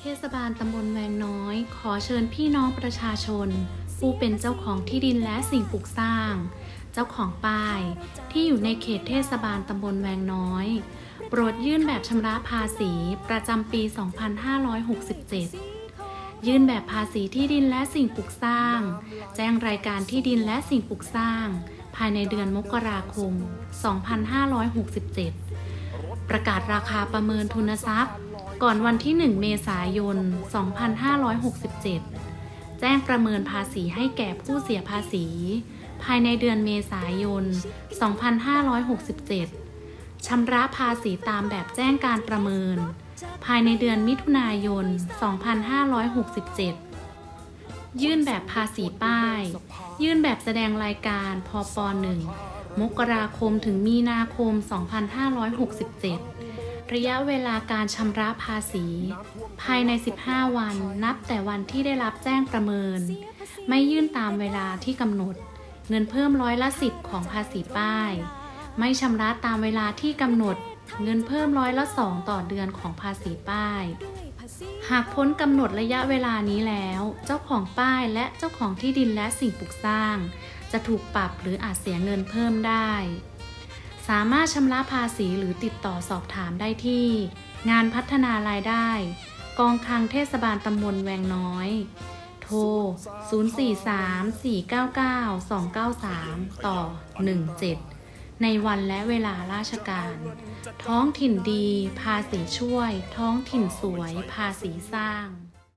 เทศบาลตำบลแวงน้อย ขอเชิญพี่น้องประชาชน ผู้เป็นเจ้าของที่ดินและสิ่งปลูกสร้าง เจ้าของป้าย ที่อยู่ในเขตเทศบาลตำบลแวงน้อย โปรดยื่นแบบชำระภาษีประจำปี 2567 ยื่นแบบภาษีที่ดินและสิ่งปลูกสร้าง แจ้งรายการที่ดินและสิ่งปลูกสร้าง ภายในเดือนมกราคม 2567 ประกาศราคาประเมินทุนทรัพย์ ก่อนวันที่ 1 เมษายน 2567 แจ้งประเมินภาษีให้แก่ผู้เสียภาษี ภายในเดือนเมษายน 2567 ชำระภาษีตามแบบแจ้งการประเมิน ภายในเดือนมิถุนายน 2567ยื่นแบบภาษีป้าย ยื่นแบบแสดงรายการพป 1 มกราคมถึงมีนาคม 2567 ระยะเวลาการชำระภาษี ภายใน 15 วันนับแต่วันที่ได้รับแจ้งประเมิน ไม่ยื่นตามเวลาที่กำหนด เงินเพิ่มร้อยละสิบของภาษีป้าย ไม่ชำระตามเวลาที่กำหนด เงินเพิ่มร้อยละสองต่อเดือนของภาษีป้าย หากพ้นกำหนดระยะเวลานี้แล้ว เจ้าของป้ายและเจ้าของที่ดินและสิ่งปลูกสร้าง จะถูกปรับหรืออาจเสียเงินเพิ่มได้ สามารถชำระภาษีหรือติดต่อสอบถามได้ที่ งานพัฒนารายได้ กองคลังเทศบาลตำบลแวงน้อย โทร 043-499-293 ต่อ 17 ในวันและเวลาราชการ ท้องถิ่นดี ภาษีช่วย ท้องถิ่นสวย ภาษีสร้าง